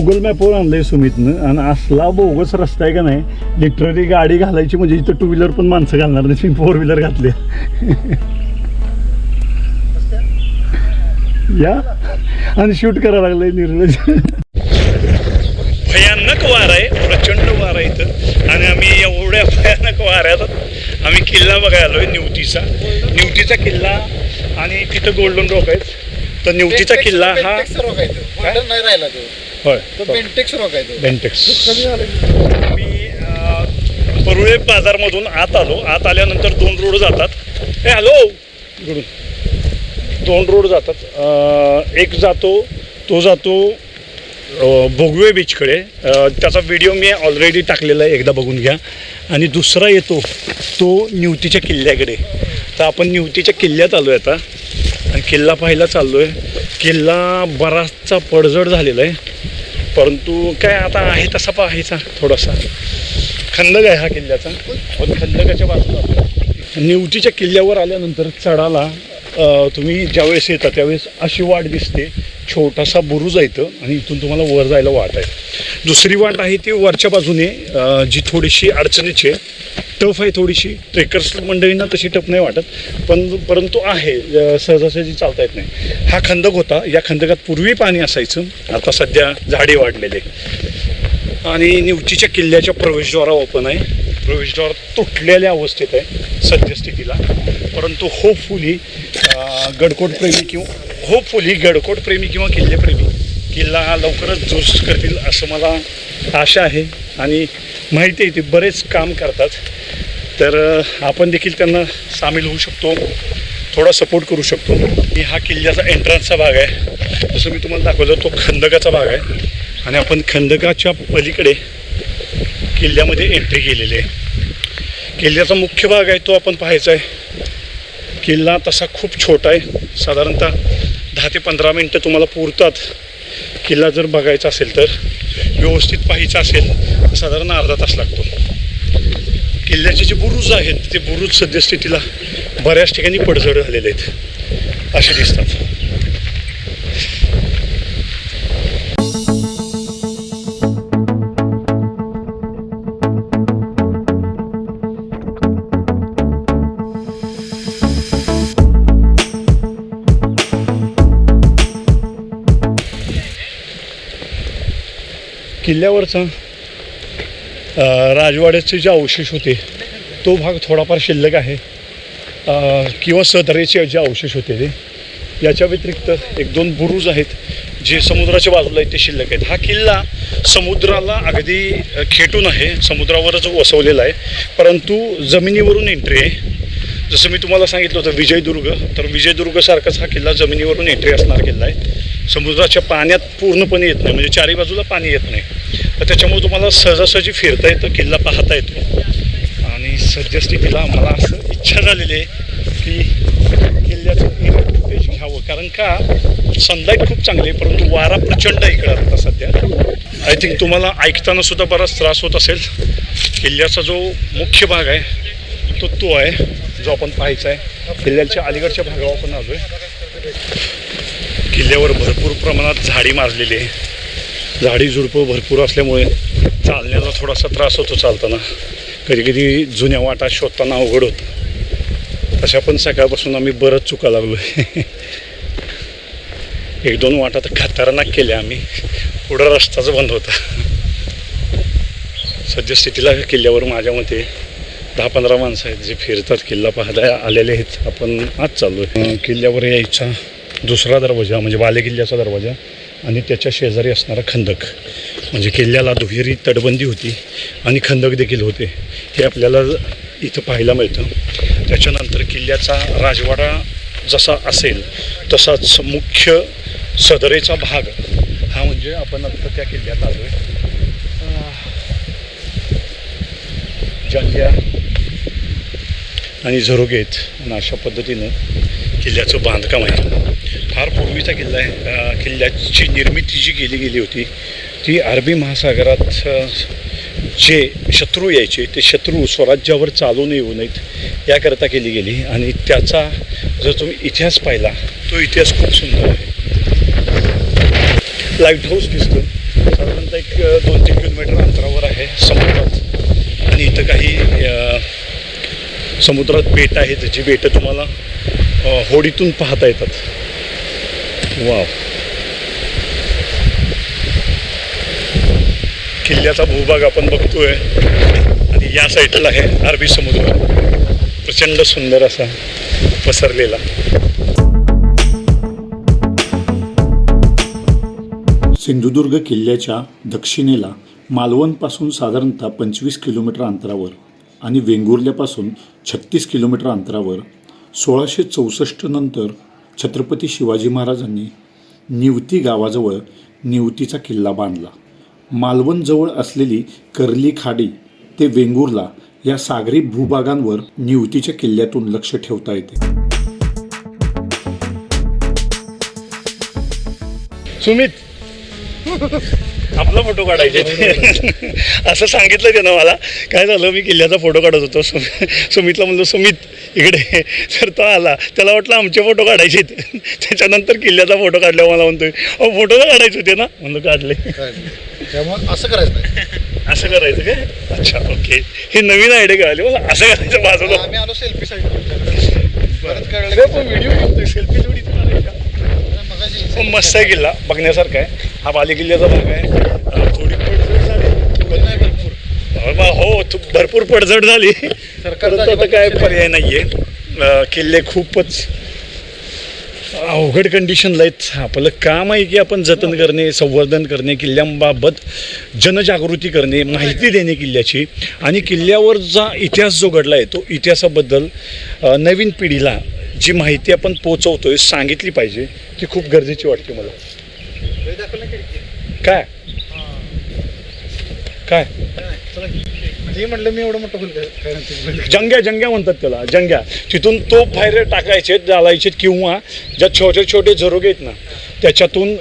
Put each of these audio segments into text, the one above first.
Google मॅपवर आणलंय सुमितनं. आणि असला बोगस रस्ता आहे का नाही लिटरली गाडी घालायची म्हणजे इथं टू व्हीलर पण माणसं घालणार नाही मी फोर व्हीलर घातली या. आणि शूट करायला लागलंय निर्लज. भयानक वार आहे. प्रचंड वार आहे इथं. आणि आम्ही एवढ्या भयानक वाऱ्यात आम्ही किल्ला बघायला आलोय निवतीचा. निवतीचा किल्ला आणि तिथं गोल्डन रॉक आहेत. तर निवतीचा किल्ला हा नाही राहिला तो होय. तो बेंटेक्स रॉक आहे तो. बेंटेक्स मी अं, परुळे बाजारमधून आत आलो. आत आल्यानंतर दोन रोड जातात. ए हॅलो! इकडून दोन रोड जातात. अं, एक जातो तो जातो अं, भोगवे बीचकडे अं, त्याचा व्हिडिओ मी ऑलरेडी टाकलेला आहे. एकदा बघून घ्या. आणि दुसरा येतो तो निवतीच्या किल्ल्याकडे. तर आपण निवतीच्या किल्ल्यात आलो आहे आता. आणि किल्ला पाहायला चाललो आहे किल्ला बराचसा पडझड झालेला आहे. परंतु काय आता आहे तसा पाहायचा थोडासा. खंदक आहे हा किल्ल्याचा. पण खंदकाच्या बाजूला निवटीच्या किल्ल्यावर आल्यानंतर चढाला तुम्ही ज्यावेळेस येता त्यावेळेस अशी वाट दिसते. छोटासा बुरुज येतं आणि इथून तुम्हाला वर जायला वाट आहे. दुसरी वाट आहे ती वरच्या बाजूने जी थोडीशी अडचणीची आहे. टफ आहे थोडीशी. ट्रेकर्स मंडळींना तशी टफ नाही वाटत पण परंतु आहे सहजासहजी चालता येत नाही. हा खंदक होता. या खंदकात पूर्वी पाणी असायचं. आता सध्या झाडे वाढलेले आणि निवचीच्या किल्ल्याच्या प्रवेशद्वारा ओपन आहे. प्रवेशद्वार तुटलेल्या अवस्थेत आहे सद्यस्थितीला. परंतु होपफुली गडकोट प्रेमी किंवा होपफुली गडकोट प्रेमी किंवा किल्लेप्रेमी किल्ला हा लवकरच जोश करतील असं मला आशा आहे आणि माहिती आहे ते बरेच काम करतात. तर आपण देखील त्यांना सामील होऊ शकतो. थोडा सपोर्ट करू शकतो. आणि हा किल्ल्याचा एंट्रन्सचा भाग आहे. जसं मी तुम्हाला दाखवलं तो खंदकाचा भाग आहे. आणि आपण खंदकाच्या पलीकडे किल्ल्यामध्ये एंट्री केलेली आहे. किल्ल्याचा मुख्य भाग आहे तो आपण पाहायचा आहे. किल्ला तसा खूप छोटा आहे. साधारणतः दहा ते पंधरा मिनटं तुम्हाला पुरतात. किल्ला जर बघायचा असेल तर व्यवस्थित पाहायचा असेल तर साधारण अर्धा तास लागतो. किल्ल्याचे जे बुरुज आहेत ते बुरुज सद्यस्थितीला बऱ्याच ठिकाणी पडझड झालेले आहेत. असे दिसतात. किल्ल्यावरचा राजवाड्याचे जे अवशेष होते तो भाग थोडाफार शिल्लक आहे. किंवा सदरेचे जे अवशेष होते ते. याच्या व्यतिरिक्त एक दोन बुरुज आहेत जे समुद्राच्या बाजूला आहेत ते शिल्लक आहेत. हा किल्ला समुद्राला अगदी खेटून आहे समुद्रावरच वसवलेला आहे. परंतु जमिनीवरून एंट्री आहे. जसं मी तुम्हाला सांगितलं होतं विजयदुर्ग. तर विजयदुर्गसारखाच हा किल्ला जमिनीवरून एंट्री असणारा किल्ला आहे. समुद्राच्या पाण्यात पूर्णपणे येत नाही म्हणजे चारी बाजूला पाणी येत नाही. तर त्याच्यामुळे तुम्हाला सहजासहजी फिरता येतं किल्ला पाहता येतो. आणि सद्यस्थितीला मला असं इच्छा झालेली आहे की किल्ल्याचं एक फुटेज घ्यावं. कारण का सनलाईट खूप चांगली आहे परंतु वारा प्रचंड इकडं आता सध्या. आय थिंक तुम्हाला ऐकताना सुद्धा बराच त्रास होत असेल. किल्ल्याचा जो मुख्य भाग आहे तो तो आहे जो आपण पाहायचा आहे. किल्ल्याच्या अलीकडच्या भागावर आपण आलो आहे किल्ल्यावर भरपूर प्रमाणात झाडी मारलेली आहे. झाडी झुडपं भरपूर असल्यामुळे चालण्याचा थोडासा त्रास होतो चालताना. कधी कधी जुन्या वाटा शोधताना अवघड होतं. तशा पण सकाळपासून आम्ही बरंच चुका लागलो आहे एक दोन वाटा तर खतरनाक केल्या आम्ही. पुढं रस्ताच बंद होता. सद्यस्थितीला किल्ल्यावर माझ्या मते दहा पंधरा माणसं आहेत जे फिरतात. किल्ला पाहायला आलेले आहेत. आपण आज चाललो आहे किल्ल्यावर यायचा दुसरा दरवाजा म्हणजे वाले किल्ल्याचा दरवाजा आणि त्याच्या शेजारी असणारा खंदक. म्हणजे किल्ल्याला दुहेरी तटबंदी होती आणि खंदक देखील होते. हे आपल्याला इथं पाहायला मिळतं. त्याच्यानंतर किल्ल्याचा राजवाडा जसा असेल तसाच मुख्य सदरेचा भाग हा म्हणजे आपण आता त्या किल्ल्यात आलो आहे जंग्या आणि झरोगेत आणि अशा पद्धतीनं किल्ल्याचं बांधकाम आहे. फार पूर्वीचा किल्ला आहे. किल्ल्याची निर्मिती जी केली गेली होती ती अरबी महासागरात जे शत्रू यायचे ते शत्रू स्वराज्यावर चालून येऊ नयेत याकरता केली गेली. आणि त्याचा जर तुम्ही इतिहास पाहिला तो इतिहास खूप सुंदर आहे. लाइट हाऊस दिसतो साधारणतः एक दोन तीन किलोमीटर अंतरावर आहे समुद्रात. आणि इथं काही समुद्रात बेट आहेत जी बेटं तुम्हाला होडीतून पाहता येतात. वाव. किल्ल्याचा भूभाग आपण बघतोय. आणि या साईडला आहे अरबी समुद्र. प्रचंड सुंदर असा पसरलेला. सिंधुदुर्ग किल्ल्याच्या दक्षिणेला मालवणपासून साधारणतः पंचवीस किलोमीटर अंतरावर आणि वेंगुर्ल्यापासून छत्तीस किलोमीटर अंतरावर सोळाशे चौसष्ट नंतर छत्रपती शिवाजी महाराजांनी निवती गावाजवळ निवतीचा किल्ला बांधला. मालवणजवळ असलेली कर्ली खाडी ते वेंगुर्ला या सागरी भूभागांवर निवतीच्या किल्ल्यातून लक्ष ठेवता येते. सुमित! आपला फोटो काढायचे. असं सांगितलं त्यानं मला. काय झालं मी किल्ल्याचा फोटो काढत होतो. सुम- सुमितला म्हणलं सुमित इकडे. तर तो आला. त्याला वाटलं आमचे फोटो काढायचे त्याच्यानंतर किल्ल्याचा फोटो काढल्यावर मला म्हणतोय अहो फोटो तर काढायचे होते ना? म्हणलं काढले. त्यामुळे असं करायचं नाही. असं करायचं काय? अच्छा ओके. हे नवीन आयडिया कळाली. मला असं करायचं आम्ही आलो सेल्फी साठी परत अरे कळलं पण व्हिडिओ घेतोय सेल्फी जोडी मस्त आहे किल्ला बघण्यासारखा आहे. हा बाले किल्ल्याचा भाग आहे अं, थोडी पडझड झाली पण नाही भरपूर अं, मग हो तू- भरपूर पडझड झाली. परंतु आता काय पर्याय नाहीये. अं, किल्ले खूपच अवघड कंडिशनला आहेत. आपलं काम आहे की आपण जतन करणे संवर्धन करणे किल्ल्यांबाबत जनजागृती करणे माहिती देणे किल्ल्याची. आणि किल्ल्यावर जा इतिहास जो घडला आहे तो इतिहासाबद्दल नवीन पिढीला जी माहिती आपण पोचवतोय सांगितली पाहिजे ती खूप गरजेची वाटते मला. काय? काय? म्हणलं मी एवढं मोठं फुल जंग्या जंग्या म्हणतात त्याला जंग्या. तिथून तोप बाहेर टाकायचे घालायचे किंवा ज्या छोटे छोटे झरोगे आहेत ना त्याच्यातून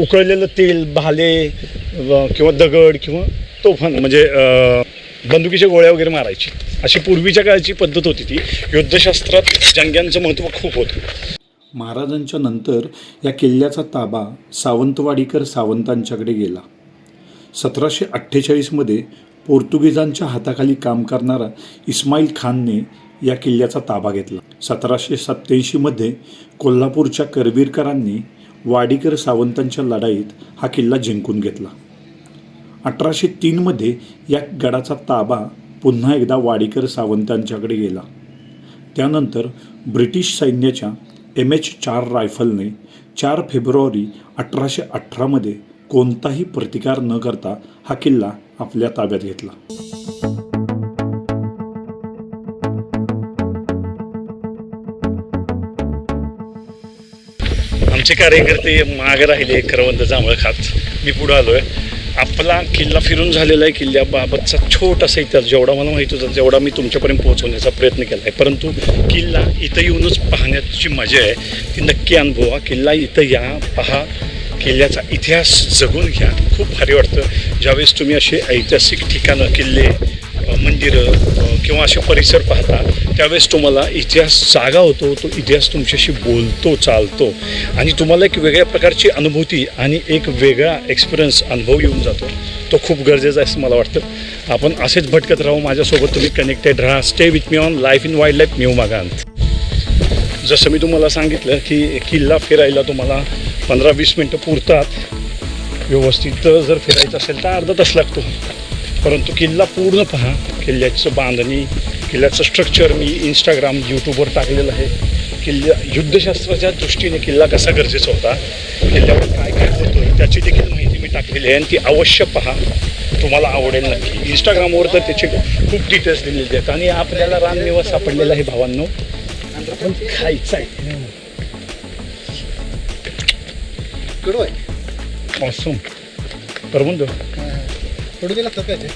उकळलेलं तेल भाले किंवा दगड किंवा तोफान म्हणजे बंदुकीच्या गोळ्या वगैरे मारायची. अशी पूर्वीच्या काळची पद्धत होती ती. युद्धशास्त्रात जंग्यांचं महत्त्व खूप होतं. महाराजांच्या नंतर या किल्ल्याचा ताबा सावंतवाडीकर सावंतांच्याकडे गेला. सतराशे अठ्ठेचाळीसमध्ये पोर्तुगीजांच्या हाताखाली काम करणारा इस्माईल खानने या किल्ल्याचा ताबा घेतला. सतराशे सत्त्याऐंशीमध्ये कोल्हापूरच्या करवीरकरांनी वाडीकर सावंतांच्या लढाईत हा किल्ला जिंकून घेतला. अठराशे तीनमध्ये या गडाचा ताबा पुन्हा एकदा वाडीकर सावंतांच्याकडे गेला. त्यानंतर ब्रिटिश सैन्याच्या एम एच चार रायफलने चार फेब्रुवारी अठराशे अठरामध्ये कोणताही प्रतिकार न करता हा किल्ला आपल्या ताब्यात घेतला. आमचे कार्यकर्ते मागे राहिले करवंद जांभळ खात मी पुढं आलोय. आपला किल्ला फिरून झालेला आहे. किल्ल्याबाबतचा छोटासा इतिहास जेवढा मला माहीत होता तेवढा मी तुमच्यापर्यंत पोहोचवण्याचा प्रयत्न केला आहे परंतु किल्ला इथं येऊनच पाहण्याची मजा आहे. ती नक्की अनुभवा. किल्ला इथं या पहा. किल्ल्याचा इतिहास जगून घ्या. खूप भारी वाटतं. ज्यावेळेस तुम्ही असे ऐतिहासिक ठिकाणं किल्ले मंदिरं किंवा असे परिसर पाहता त्यावेळेस तुम्हाला इतिहास जागा होतो तो इतिहास तुमच्याशी बोलतो चालतो. आणि तुम्हाला एक वेगळ्या प्रकारची अनुभूती आणि एक वेगळा एक्सपिरियन्स अनुभव येऊन जातो. तो खूप गरजेचा आहे असं मला वाटतं. आपण असेच भटकत राहू. माझ्यासोबत तुम्ही कनेक्टेड राहा. Stay with me on life in wild life new मागांत जसं मी तुम्हाला सांगितलं की किल्ला फिरायला तुम्हाला पंधरा वीस मिनटं पुरतात. व्यवस्थित जर फिरायचं असेल तर अर्धा तास लागतो. परंतु किल्ला पूर्ण पहा. किल्ल्याचं बांधणी किल्ल्याचं स्ट्रक्चर मी इंस्टाग्राम यूट्यूबवर टाकलेलं आहे. किल्ल्या युद्धशास्त्राच्या दृष्टीने किल्ला कसा गरजेचा होता किल्ल्यावर काय काय होतं त्याची देखील माहिती मी टाकलेली आहे आणि ती अवश्य पहा. तुम्हाला आवडेल नक्की. इंस्टाग्रामवर तर त्याचे खूप डिटेल्स दिलेले आहेत. आणि आपल्याला रानमेवा सापडलेला आहे भावांनो. आपण खायचं आहे. कडू आहे ऑसम बरोबर कडू दिला तर.